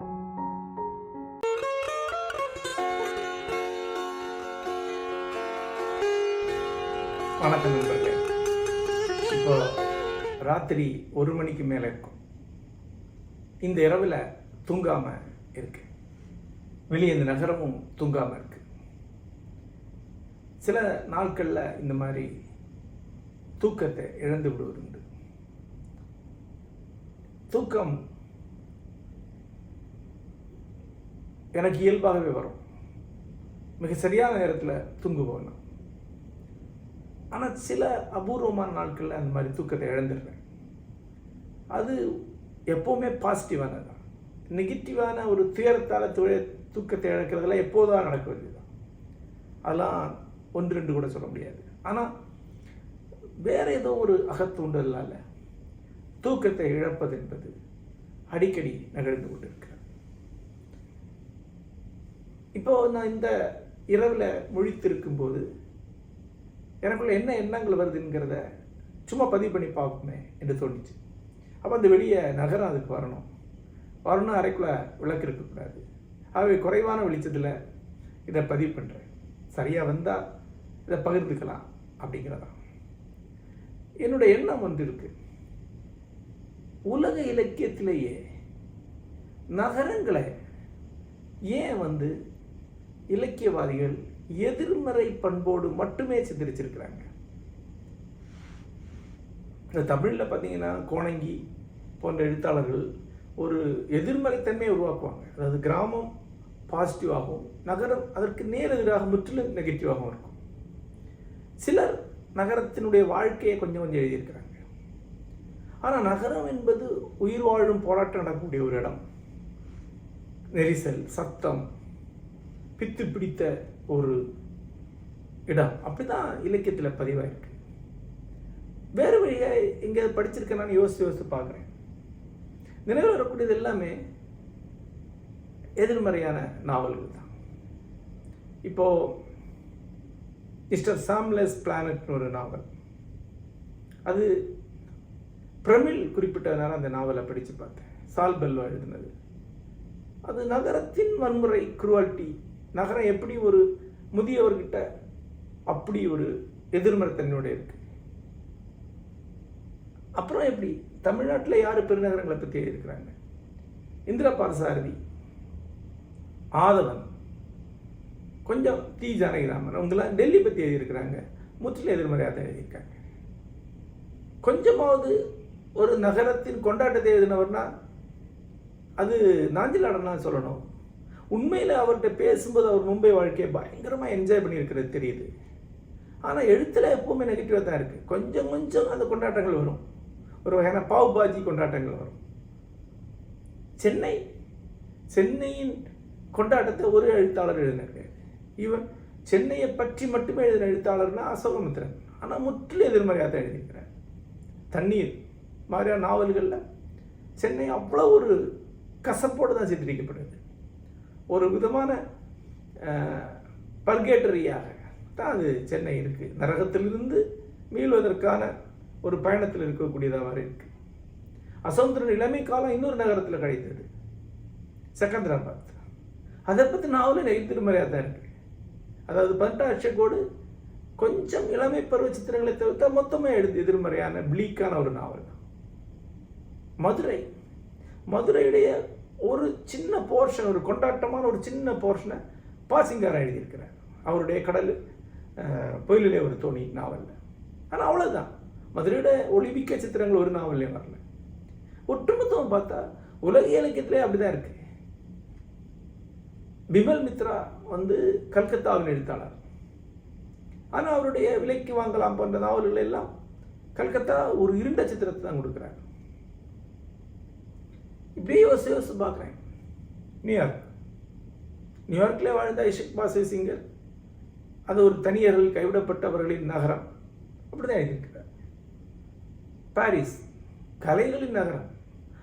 வணக்கம் நண்பர்களே. இப்போ ராத்திரி ஒரு மணிக்கு மேலே இருக்கும். இந்த இரவில் தூங்காம இருக்கு. வெளியே இந்த நகரமும் தூங்காம இருக்கு. சில நாட்களில் இந்த மாதிரி தூக்கத்தை இழந்து விடுவது உண்டு தூக்கம் எனக்கு இயல்பாகவே வரும். மிக சரியான நேரத்தில் தூங்குவோம் நான். ஆனால் சில அபூர்வமான நாட்களில் அந்த மாதிரி தூக்கத்தை இழந்துடுறேன் அது எப்போவுமே பாசிட்டிவானது தான் நெகட்டிவான ஒரு துயரத்தால் துய தூக்கத்தை இழக்கிறதெல்லாம் எப்போதான் நடக்கிறது தான் அதெல்லாம் ஒன்று ரெண்டு கூட சொல்ல முடியாது. ஆனால் வேற ஏதோ ஒரு அகத்தூண்டலால் தூக்கத்தை இழப்பது என்பது அடிக்கடி நிகழ்ந்து கொண்டிருக்கு. இப்போ நான் இந்த இரவில் முழித்திருக்கும் போது எனக்குள்ள என்ன எண்ணங்கள் வருதுங்கிறத சும்மா பதிவு பண்ணி பார்ப்போமே என்று தோணுச்சு. அப்போ அந்த வெளியே நகரம் அதுக்கு வரணும். வரணும் அறைக்குள்ளே விளக்கு இருக்கக்கூடாது ஆகவே குறைவான வெளிச்சத்தில் இதை பதிவு பண்ணுறேன் சரியாக வந்தால் இதை பகிர்ந்துக்கலாம் அப்படிங்கிறதான் என்னுடைய எண்ணம் வந்து இருக்கு. உலக இலக்கியத்திலேயே நகரங்களை ஏன் வந்து இலக்கியவாதிகள் எதிர்மறை பண்போடு மட்டுமே சித்தரிச்சிருக்கிறாங்க. இந்த தமிழில் பார்த்தீங்கன்னா கோணங்கி போன்ற எழுத்தாளர்கள் ஒரு எதிர்மறைத்தன்மையை உருவாக்குவாங்க. அதாவது கிராமம் பாசிட்டிவாகவும் நகரம் அதற்கு நேர் எதிராக முற்றிலும் நெகட்டிவாகவும் இருக்கும். சிலர் நகரத்தினுடைய வாழ்க்கையை கொஞ்சம் கொஞ்சம் எழுதியிருக்கிறாங்க. ஆனால் நகரம் என்பது உயிர் வாழும் போராட்டம் நடக்கக்கூடிய ஒரு இடம். நெரிசல் சத்தம் பித்து பிடித்த ஒரு இடம். அப்படிதான் இலக்கியத்தில் பதிவாயிருக்கு. வேறு வழியாக எங்கே படிச்சிருக்கேன்னு யோசித்து யோசித்து பார்க்குறேன். நினைவில் வரக்கூடியது எல்லாமே எதிர்மறையான நாவல்கள் தான். இப்போ மிஸ்டர் சாம்லெஸ் பிளானட்னு ஒரு நாவல். அது பிரமிழ் குறிப்பிட்டதுனால அந்த நாவலை படித்து பார்த்தேன். சால் பெல்வா எழுதினது. அது நகரத்தின் வன்முறை குருவால்ட்டி நகரம் எப்படி ஒரு முதியவர்கிட்ட அப்படி ஒரு எதிர்மறைத்தன்மையோடு இருக்கு. அப்புறம் எப்படி? தமிழ்நாட்டில் யார் பெருநகரங்களை பற்றி எழுதியிருக்கிறாங்க? இந்திரா பாரசாரதி ஆதவன் கொஞ்சம் டி. ஜானகிராமன் அவங்களாம் டெல்லி பற்றி எழுதியிருக்கிறாங்க. முற்றிலும் எதிர்மறையாக தான் எழுதியிருக்காங்க. கொஞ்சமாவது ஒரு நகரத்தின் கொண்டாட்டத்தை எழுதினவர்னா அது நாஞ்சிலாடனா சொல்லணும். உண்மையில் அவர்கிட்ட பேசும்போது அவர் மும்பை வாழ்க்கையை பயங்கரமாக என்ஜாய் பண்ணியிருக்கிறது தெரியுது. ஆனால் எழுத்தில் எப்பவுமே நெகட்டிவாக தான் இருக்குது கொஞ்சம் கொஞ்சம் அந்த கொண்டாட்டங்கள் வரும். ஒரு வகையான பாவ் பாஜி கொண்டாட்டங்கள் வரும். சென்னை சென்னையின் கொண்டாட்டத்தை ஒரு எழுத்தாளர் எழுதினார். இவன் சென்னையை பற்றி மட்டுமே எழுதின எழுத்தாளர்னா அசோகமித்திரன். ஆனால் முற்றிலும் எதிர்மறையாக தான் எழுதியிருக்கிறார். தண்ணீர் மாதிரியான நாவல்களில் சென்னை அவ்வளோ ஒரு கசப்போடு தான் சித்தரிக்கப்படுது ஒரு விதமான பர்கேட்டரியாக தான் அது சென்னை இருக்குது நரகத்திலிருந்து மீள்வதற்கான ஒரு பயணத்தில் இருக்கக்கூடியதாக இருக்குது அசௌந்தரன் இளமை காலம் இன்னொரு நகரத்தில் கழித்தது செகந்திராபாத். அதை பற்றி நாவலும் நெகிழ்த்திருமறையாக தான் இருக்குது அதாவது பதினெட்டாம் அட்சக்கோடு கொஞ்சம் இளமை பருவ சித்திரங்களை தவிர்த்தா மொத்தமாக எழுதி எதிர்மறையான ப்ளீக்கான ஒரு நாவல் மதுரை. மதுரையுடைய ஒரு சின்ன போர்ஷன் ஒரு கொண்டாட்டமான ஒரு சின்ன போர்ஷனை பாசிங்காராக எழுதியிருக்கிறார். அவருடைய கடல் பொயிலே ஒரு தோணி நாவலில் ஆனால் அவ்வளோதான் மதுரையோட ஒளிமிக்க சித்திரங்கள் ஒரு நாவல்லையும் வரல. ஒட்டுமொத்தம் பார்த்தா உலக இலக்கியத்திலே அப்படிதான் இருக்கு. பிமல் மித்ரா வந்து கல்கத்தாவின் எழுத்தாளர். ஆனால் அவருடைய விலைக்கு வாங்கலாம் போன்ற நாவல்கள் எல்லாம் கல்கத்தா ஒரு இருண்ட சித்திரத்தை தான் கொடுக்குறாரு. இப்படியே யோசிச்சு யோசிச்சு பார்க்குறேன். நியூயார்க் நியூயார்க்கில் வாழ்ந்த ஐஷக் பாசே சிங்கர். அது ஒரு தனியர்கள் கைவிடப்பட்டவர்களின் நகரம். அப்படிதான் எழுதியிருக்கிறார். பாரிஸ் கலைகளின் நகரம்.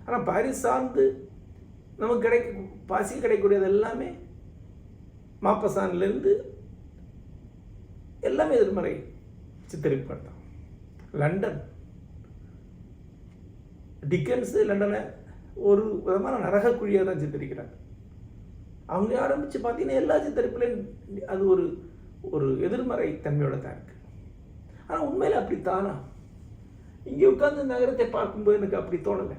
ஆனால் பாரிஸ் சார்ந்து நமக்கு கிடைக்க பாசி கிடைக்கக்கூடியது எல்லாமே மாப்பசான்லேருந்து எல்லாமே எதிர்மறை சித்தரிப்பாடு தான். லண்டன். டிக்கன்ஸு லண்டனை ஒரு விதமான நரக குழியாக தான் சித்தரிக்கிறாங்க. அவங்க ஆரம்பித்து பார்த்தீங்கன்னா எல்லா சித்தரிப்புலையும் அது ஒரு ஒரு எதிர்மறை தன்மையோட தான் இருக்குது ஆனால் உண்மையில் அப்படித்தானா? இங்கே உட்காந்து நகரத்தை பார்க்கும்போது எனக்கு அப்படி தோணலை.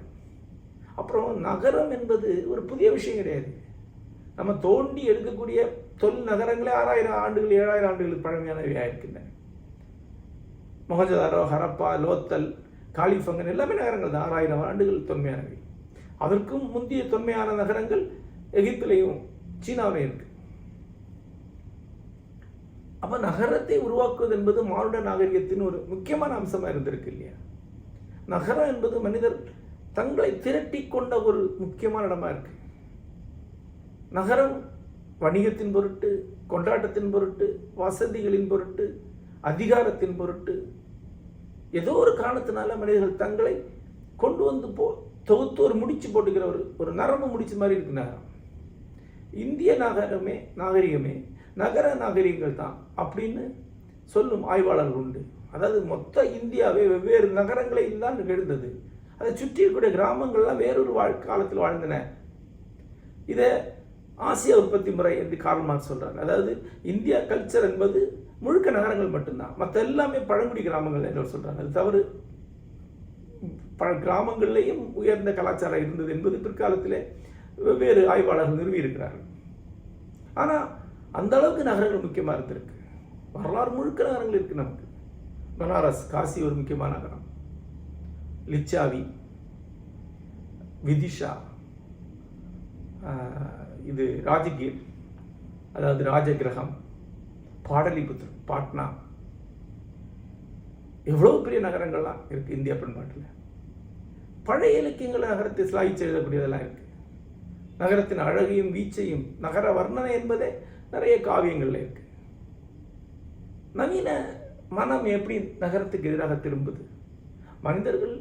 அப்புறம் நகரம் என்பது ஒரு புதிய விஷயம் கிடையாது. நம்ம தோண்டி எடுக்கக்கூடிய தொல் நகரங்களே ஆறாயிரம் ஆண்டுகள் ஏழாயிரம் ஆண்டுகளுக்கு பழமையானவையாக இருக்கின்றன மொஹஜதாரோ ஹரப்பா லோத்தல் காலிஃபங்கன் எல்லாமே நகரங்கள் தான். ஆறாயிரம் ஆண்டுகள் தொன்மையானவை. அதற்கும் முந்தைய தொன்மையான நகரங்கள் எகிப்திலையும் சீனாவிலையும் இருக்கு. அப்ப நகரத்தை உருவாக்குவது என்பது மானுட நாகரிகத்தின் ஒரு முக்கியமான அம்சமாக இருந்திருக்கு இல்லையா? நகரம் என்பது மனிதர் தங்களை திரட்டி கொண்ட ஒரு முக்கியமான இடமா இருக்கு. நகரம் வணிகத்தின் பொருட்டு கொண்டாட்டத்தின் பொருட்டு வசதிகளின் பொருட்டு அதிகாரத்தின் பொருட்டு ஏதோ ஒரு காரணத்தினால மனிதர்கள் தங்களை கொண்டு வந்து போ தொகுத்து ஒரு முடிச்சு போட்டுக்கிற ஒரு ஒரு நரம்பு முடிச்சு மாதிரி இருக்கு நகரம். இந்திய நகரமே நாகரிகமே நகர நாகரிகங்கள் தான் அப்படின்னு சொல்லும் ஆய்வாளர்கள் உண்டு. அதாவது மொத்த இந்தியாவே வெவ்வேறு நகரங்களில் தான் நிகழ்ந்தது அதை சுற்றி இருக்கக்கூடிய கிராமங்கள்லாம் வேறொரு வாழ் காலத்தில் வாழ்ந்தன. இதை ஆசிய உற்பத்தி முறை என்று காரணமாக சொல்கிறார் அதாவது இந்தியா கல்ச்சர் என்பது முழுக்க நகரங்கள் மட்டும்தான். மற்ற எல்லாமே பழங்குடி கிராமங்கள் என்று சொல்கிறாங்க அது தவறு. பல கிராமங்கள்லேயும் உயர்ந்த கலாச்சாரம் இருந்தது என்பது பிற்காலத்திலே வெவ்வேறு ஆய்வாளர்கள் நிறுவியிருக்கிறார்கள். ஆனால் அந்த அளவுக்கு நகரங்கள் முக்கியமாக இருந்திருக்கு. வரலாறு முழுக்க நகரங்கள் இருக்குது நமக்கு. பனாரஸ் காசி ஒரு முக்கியமான நகரம். லிச்சாவி விதிஷா இது ராஜகீர் அதாவது ராஜகிரகம் பாடலிபுத்திரம் பாட்னா. எவ்வளோ பெரிய நகரங்கள்லாம் இருக்குது இந்திய பண்பாட்டில். பழைய இலக்கியங்கள் நகரத்தை சிலாகிச்சு எழுதக்கூடியதெல்லாம் இருக்கு. நகரத்தின் அழகையும் வீச்சையும் நகர வர்ணனை என்பதே நிறைய காவியங்களில் இருக்கு. நவீன மனம் எப்படி நகரத்துக்கு எதிராக திரும்புது? மனிதர்கள்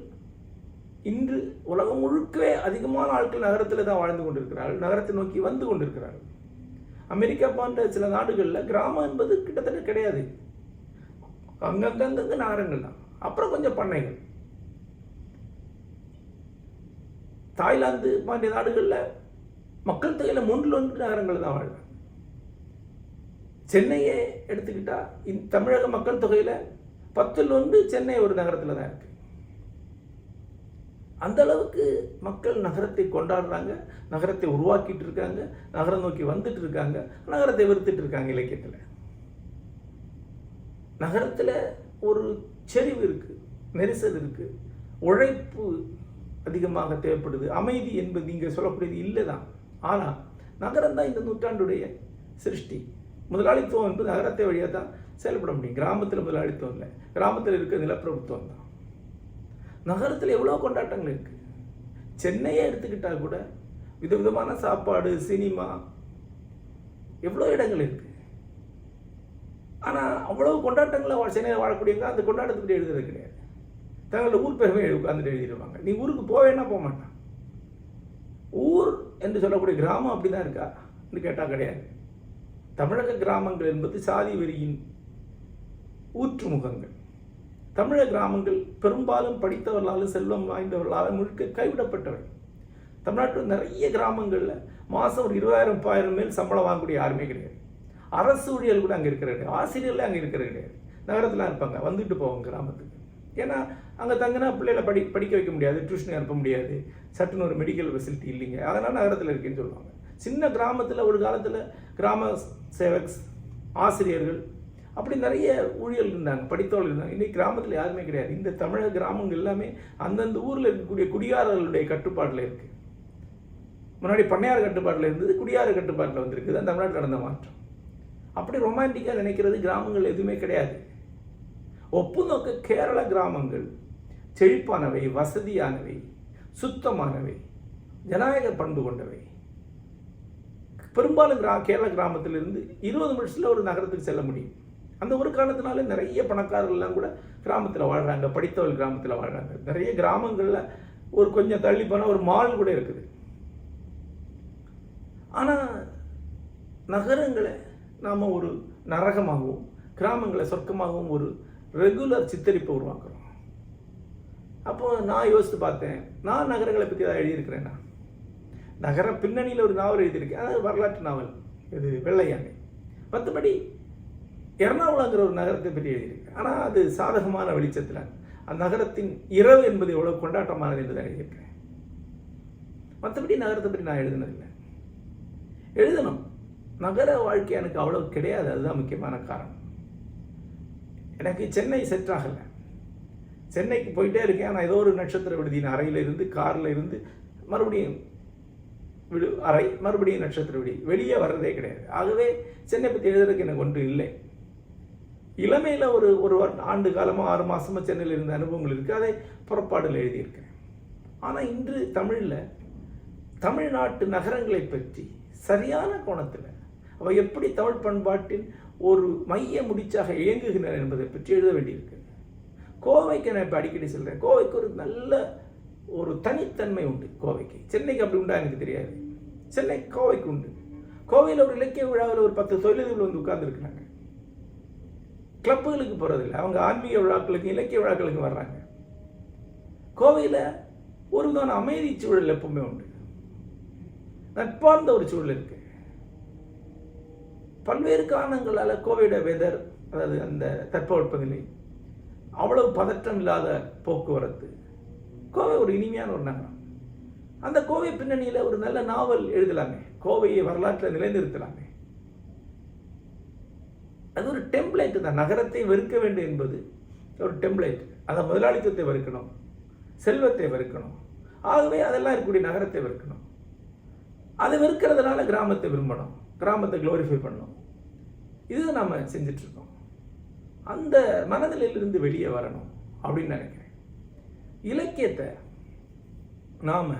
இன்று உலகம் முழுக்கவே அதிகமான ஆட்கள் நகரத்தில் தான் வாழ்ந்து கொண்டிருக்கிறார்கள் நகரத்தை நோக்கி வந்து கொண்டிருக்கிறார்கள். அமெரிக்கா போன்ற சில நாடுகளில் கிராமம் என்பது கிட்டத்தட்ட கிடையாது. அங்கங்கங்க நகரங்கள் தான். அப்புறம் கொஞ்சம் பண்ணைகள். தாய்லாந்து மாதிரி நாடுகளில் மக்கள் தொகையில் மூன்றில் ஒன்று நகரங்கள் தான் வாழ்றாங்க. சென்னையே எடுத்துக்கிட்டால் இந்த தமிழக மக்கள் தொகையில் பத்தில் ஒன்று சென்னை ஒரு நகரத்தில் தான் இருக்கு. அந்த அளவுக்கு மக்கள் நகரத்தை கொண்டாடுறாங்க நகரத்தை உருவாக்கிட்டு இருக்காங்க நகரம் நோக்கி வந்துட்டு இருக்காங்க நகரத்தை வெறுத்துட்டு இருக்காங்க இலக்கியத்தில். நகரத்தில் ஒரு செறிவு இருக்குது நெரிசல் இருக்குது உழைப்பு அதிகமாக தேவைப்படுது. அமைதி என்பது இங்கே சொல்லக்கூடியது இல்லை தான் ஆனால் நகரம் தான் இந்த நூற்றாண்டுடைய சிருஷ்டி. முதலாளித்துவம் என்பது நகரத்தை வழியாக தான் செயல்பட முடியும். கிராமத்தில் முதலாளித்துவம் இல்லை. கிராமத்தில் இருக்க நிலப்பிரபுத்துவம் தான். நகரத்தில் எவ்வளோ கொண்டாட்டங்கள் இருக்கு? சென்னையை எடுத்துக்கிட்டால் கூட விதவிதமான சாப்பாடு சினிமா எவ்வளோ இடங்கள் இருக்கு? ஆனால் அவ்வளோ கொண்டாட்டங்களை சென்னையில் வாழக்கூடியவங்க அந்த கொண்டாட்டத்துக்கு எழுதுறது கிடையாது. தங்களோட ஊர் பெருமை உட்காந்துட்டு எழுதிடுவாங்க நீ ஊருக்கு போவேன்னா போக மாட்டான். ஊர் என்று சொல்லக்கூடிய கிராமம் அப்படிதான் இருக்கா? என்று கேட்டால் கிடையாது. தமிழக கிராமங்கள் என்பது சாதி வெறியின் ஊற்றுமுகங்கள். தமிழக கிராமங்கள் பெரும்பாலும் படித்தவர்களாலும் செல்வம் வாய்ந்தவர்களாலும் முழுக்க கைவிடப்பட்டவை. தமிழ்நாட்டில் நிறைய கிராமங்களில் மாதம் ஒரு இருபதாயிரம் முப்பாயிரம் மேல் சம்பளம் வாங்கக்கூடிய யாருமே கிடையாது. அரசு ஊழியர்கள் கூட அங்கே இருக்கிற கிடையாது. ஆசிரியர்களே அங்கே இருக்கிற கிடையாது. நகரத்தில் இருப்பாங்க. வந்துட்டு போவாங்க கிராமத்துக்கு. ஏன்னா அங்கே தங்கினா பிள்ளைகளை படி படிக்க வைக்க முடியாது டியூஷன் அனுப்ப முடியாது. சட்டுன்னு ஒரு மெடிக்கல் ஃபெசிலிட்டி இல்லைங்க. அதனால் நகரத்தில் இருக்குன்னு சொல்லுவாங்க. சின்ன கிராமத்தில் ஒரு காலத்தில் கிராம சேவக்ஸ் ஆசிரியர்கள் அப்படி நிறைய ஊழியர்கள் இருந்தாங்க படித்தவர்கள் இருந்தாங்க. இன்னைக்கு கிராமத்தில் யாருமே கிடையாது. இந்த தமிழக கிராமங்கள் எல்லாமே அந்தந்த ஊரில் இருக்கக்கூடிய குடியாரர்களுடைய கட்டுப்பாட்டில் இருக்குது முன்னாடி பண்ணையார் கட்டுப்பாட்டில் இருந்தது குடியார கட்டுப்பாட்டில் வந்திருக்கு தான் தமிழ்நாட்டில் நடந்த மாற்றம். அப்படி ரொமான்டிக்காக நினைக்கிறது கிராமங்கள் எதுவுமே கிடையாது. ஒப்புநோக்க கேரள கிராமங்கள் செழிப்பானவை வசதியானவை சுத்தமானவை ஜனநாயக பண்பு கொண்டவை. பெரும்பாலும் கிரா கேரள கிராமத்திலிருந்து இருபது நிமிஷத்தில் ஒரு நகரத்துக்கு செல்ல முடியும். அந்த ஒரு காரணத்தினால நிறைய பணக்காரர்கள்லாம் கூட கிராமத்தில் வாழ்கிறாங்க படித்தவர்கள் கிராமத்தில் வாழ்கிறாங்க நிறைய கிராமங்களில் ஒரு கொஞ்சம் தள்ளி போனால் ஒரு மால் கூட இருக்குது. ஆனால் நகரங்களை நாம் ஒரு நரகமாகவும் கிராமங்களை சொர்க்கமாகவும் ஒரு ரெகுலர் சித்தரிப்பை உருவாக்குறோம். அப்போ நான் யோசித்து பார்த்தேன் நான் நகரங்களை பற்றி தான் எழுதியிருக்கிறேன்னா. நகர பின்னணியில் ஒரு நாவல் எழுதியிருக்கேன் அதாவது வரலாற்று நாவல். இது வெள்ளையானை மற்றபடி எர்ணாகுளங்கிற ஒரு நகரத்தை பற்றி எழுதியிருக்கேன் ஆனால் அது சாதகமான வெளிச்சத்தில். அந்த நகரத்தின் இரவு என்பது எவ்வளோ கொண்டாட்டமானது என்று தான் எழுதியிருக்கிறேன். மற்றபடி நகரத்தை பற்றி நான் எழுதினதில்லை. எழுதணும். நகர வாழ்க்கை எனக்கு அவ்வளோ கிடையாது. அதுதான் முக்கியமான காரணம். எனக்கு சென்னை செட் ஆகலை. சென்னைக்கு போயிட்டே இருக்கேன். ஆனால் ஏதோ ஒரு நட்சத்திர விடுதியின் அறையில் இருந்து காரில் இருந்து மறுபடியும் விடு அறை மறுபடியும் நட்சத்திர விடுதி வெளியே வர்றதே கிடையாது. ஆகவே சென்னை பற்றி எழுதுறதுக்கு எனக்கு ஒன்று இல்லை. இளமையில் ஒரு ஒரு ஆண்டு காலமாக ஆறு மாதமாக சென்னையில் இருந்த அனுபவங்கள் இருக்குது அதை புறப்பாடில் எழுதியிருக்கிறேன். ஆனால் இன்று தமிழில் தமிழ்நாட்டு நகரங்களை பற்றி சரியான கோணத்தில் அவை எப்படி தமிழ் பண்பாட்டின் ஒரு மைய முடிச்சாக இயங்குகின்றன என்பதை பற்றி எழுத வேண்டியிருக்கு. கோவைக்கு நான் இப்போ அடிக்கடி சொல்கிறேன் கோவைக்கு ஒரு நல்ல ஒரு தனித்தன்மை உண்டு கோவைக்கு. சென்னைக்கு அப்படி உண்டா எனக்கு தெரியாது. சென்னை கோவைக்கு உண்டு. கோவையில் ஒரு இலக்கிய விழாவில் ஒரு பத்து தொழில்கள் வந்து உட்கார்ந்துருக்குறாங்க. கிளப்புகளுக்கு போகிறதில்ல அவங்க ஆன்மீக விழாக்களுக்கும் இலக்கிய விழாக்களுக்கும் வர்றாங்க. கோவையில் ஒரு விதமான அமைதி சூழல் எப்பவுமே உண்டு. நட்பார்ந்த ஒரு சூழல் இருக்கு. பல்வேறு காரணங்களால் கோவையோட வெதர் அதாவது அந்த தட்பவெப்பநிலை அவ்வளவு பதற்றம் இல்லாத போக்குவரத்து. கோவை ஒரு இனிமையான ஒரு நகரம். அந்த கோவை பின்னணியில் ஒரு நல்ல நாவல் எழுதலாமே. கோவையை வரலாற்றில் நிலைநிறுத்தலாமே. அது ஒரு டெம்ப்ளேட் தான். நகரத்தை வெறுக்க வேண்டும் என்பது ஒரு டெம்ப்ளேட் அதை முதலாளித்துவத்தை வெறுக்கணும். செல்வத்தை வெறுக்கணும். ஆகவே அதெல்லாம் இருக்கக்கூடிய நகரத்தை வெறுக்கணும். அதை வெறுக்கிறதுனால கிராமத்தை விரும்பணும். கிராமத்தை க்ளோரிஃபை பண்ணணும். இது நம்ம செஞ்சிட்ருக்கோம் அந்த மனதிலிருந்து வெளியே வரணும் அப்படின்னு நினைக்கிறேன். இலக்கியத்தை நாம்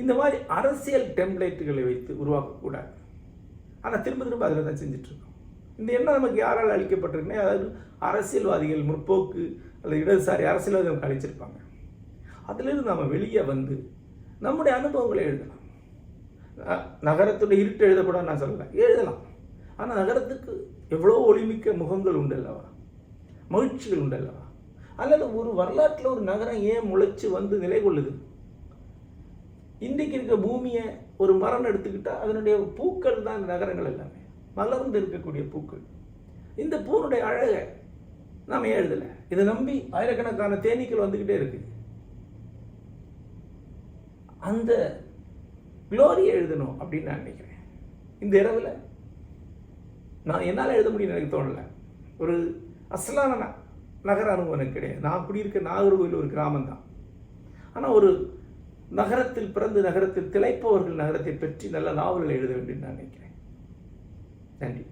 இந்த மாதிரி அரசியல் டெம்ப்ளேட்டுகளை வைத்து உருவாக்கக்கூடாது. ஆனால் திரும்ப திரும்ப அதில் தான் செஞ்சிட்ருக்கோம். இந்த எண்ணம் நமக்கு யாரால் அளிக்கப்பட்டிருக்குன்னா அதாவது அரசியல்வாதிகள் முற்போக்கு அல்லது இடதுசாரி அரசியல்வாதிகள் நமக்கு அளிச்சிருப்பாங்க. அதிலிருந்து நாம் வெளியே வந்து நம்முடைய அனுபவங்களை எழுதலாம். நகரத்துடைய இருட்டு எழுதக்கூடாது நான் சொல்லலை எழுதலாம். ஆனால் நகரத்துக்கு எவ்வளோ ஒளிமிக்க முகங்கள் உண்டு அல்லவா மகிழ்ச்சிகள் உண்டு அல்லவா அல்லது ஒரு வரலாற்றில் ஒரு நகரம் ஏன் முளைச்சு வந்து நிலை கொள்ளுது? இன்றைக்கு இருக்க பூமியை ஒரு மரம் எடுத்துக்கிட்டால் அதனுடைய பூக்கள் தான் இந்த நகரங்கள் எல்லாமே. மலர்ந்து இருக்கக்கூடிய பூக்கள். இந்த பூனுடைய அழகை நாம் எழுதலை? இதை நம்பி ஆயிரக்கணக்கான தேனீக்கள் வந்துக்கிட்டே இருக்கு. அந்த க்ளோரி எழுதணும் அப்படின்னு நான் நினைக்கிறேன். இந்த இரவில் நான் என்னால் எழுத முடியும்னு எனக்கு தோணலை. ஒரு அசலான நகர அனுபவம் எனக்கு கிடையாது. நான் குடியிருக்க நாகர்கோவில் ஒரு கிராமம் தான் ஆனால் ஒரு நகரத்தில் பிறந்து நகரத்தில் திளைப்பவர்கள் நகரத்தை பற்றி நல்ல நாவல்கள் எழுத வேண்டும் நான் நினைக்கிறேன். நன்றி.